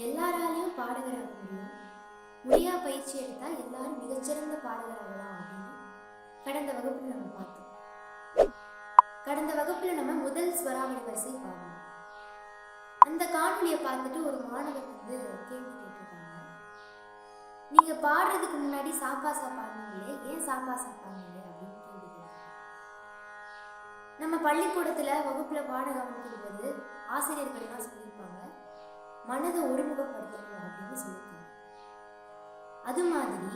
எல்லாராலையும் பாடகராக மொழியா முடியா பயிற்சி எடுத்தால் எல்லாரும் மிகச்சிறந்த பாடகராகலாம் அப்படின்னு கடந்த வகுப்புல நம்ம பார்த்தோம். கடந்த வகுப்புல நம்ம முதல் ஸ்வராவளி வரிசை பாடணும் அந்த காணொலியை பார்த்துட்டு ஒரு மாணவர் வந்து கேள்வி கேட்டிருக்காங்க. நீங்க பாடுறதுக்கு முன்னாடி சாப்பாசா பாடுனீங்களே ஏன் சாப்பாசா பாடுனீங்க அப்படின்னு கேள்வி நம்ம பள்ளிக்கூடத்துல வகுப்புல பாடகம் கவனிக்கும் போது ஆசிரியர்கள் எல்லாம் சொல்லியிருப்பாங்க மனதை ஒருமுகப்படுத்தணும் அப்படின்னு சொல்லியிருக்காங்க. அது மாதிரி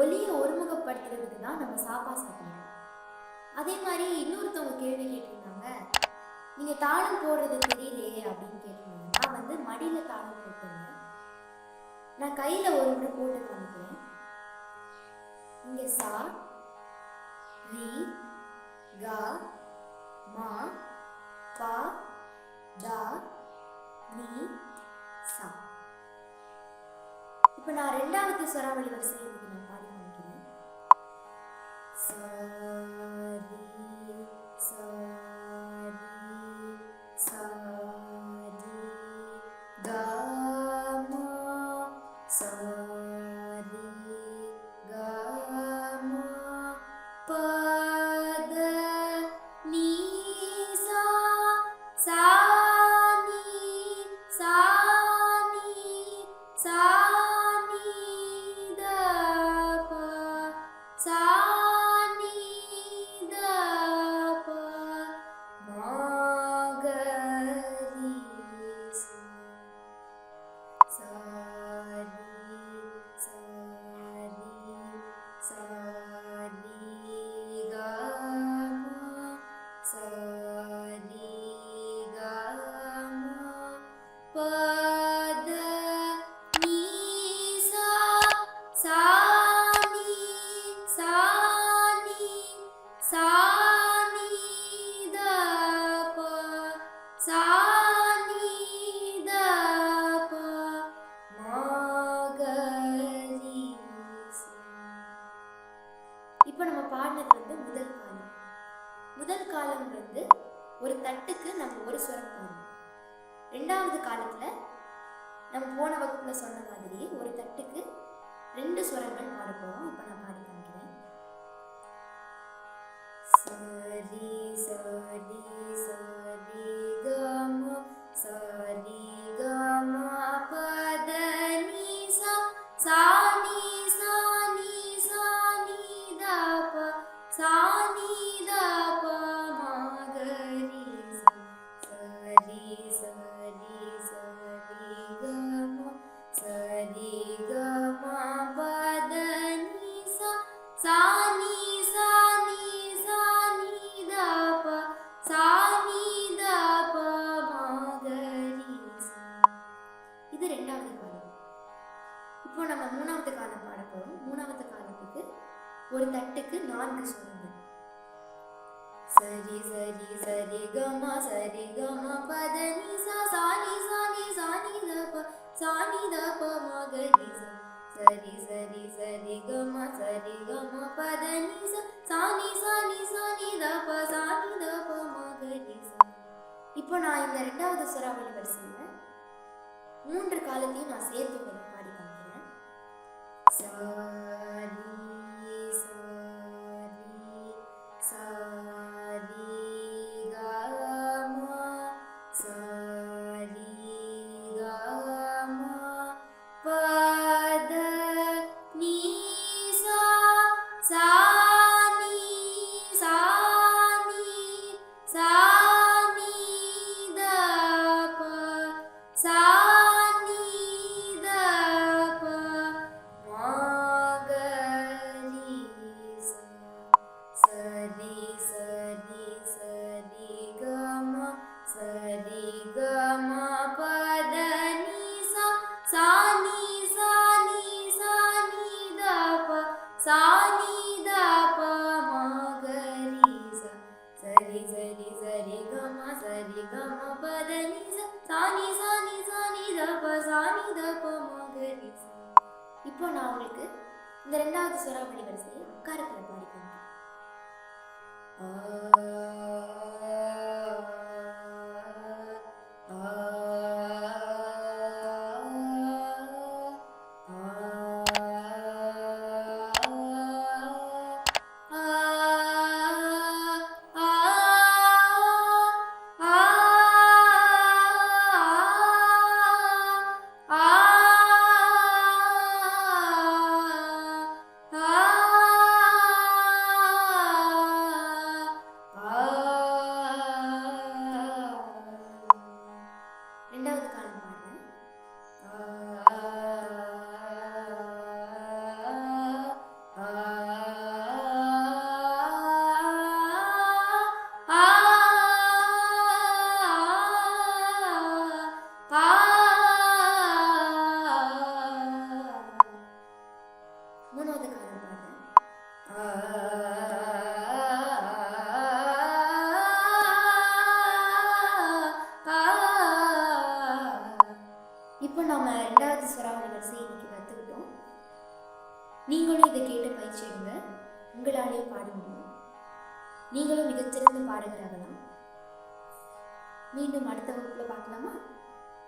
ஒலியை ஒருமுகப்படுத்துறதுக்கு தான் நம்ம சாப்பா சாப்பிடணும். அதே மாதிரி இன்னொருத்தவங்க கேள்வி கேட்டிருந்தாங்க நீங்க தாளம் போடுறது தெரியலையே அப்படின்னு கேட்டிருந்தாங்க நான் வந்து மடியில தாளம் போட்டுருந்தேன். நான் கையில ஒரு முறை போட்டு காமிக்கிறேன் நான் ரெண்டாவது ஸ்வராவளி வரிசை இதுக்கு நான் பாடி காமிக்கிறேன் சாரி சாரி சாரி காமா சாரி தட்டுக்கு நம்ம ஒரு சுரம் போடணும் ரெண்டாவது காலத்துல நம்ம போன வகுப்புல சொன்ன மாதிரி ஒரு தட்டுக்கு ரெண்டு சுரங்கள் பாட போறோம் இப்போ நான் பாடி காமிக்கிறேன். சரி சரி. இது ரெண்டாவது காலம் இப்போ நம்ம மூணாவது காலம் பாட போறோம். மூணாவது காலத்துக்கு ஒரு தட்டுக்கு நான்கு சுரங்கள். சரி சரி சரி கமா சரி கமா பத சாணி சா நீ ப சா சரி சரி சரி கமா சரி கமா பத நீ சாணி சா நீ சா நீ சா நீ ப சா த ப சா இப்போ நான் இந்த ரெண்டாவது சுறாவளி வரிசையில் மூன்று காலத்தையும் நான் சேர்த்து உங்களுக்கு பாடி காட்டுறேன் சா இந்த ரெண்டாவது சுறாவளி வரிசையை அக்காரத்தில் நீங்களும் இதை கேட்டு பயிற்சி எடுங்க உங்களாலேயும் பாட முடியும். நீங்களும் மிகச்சிறந்த பாடகராகலாம் மீண்டும் அடுத்த வகுப்பில் பார்க்கலாமா?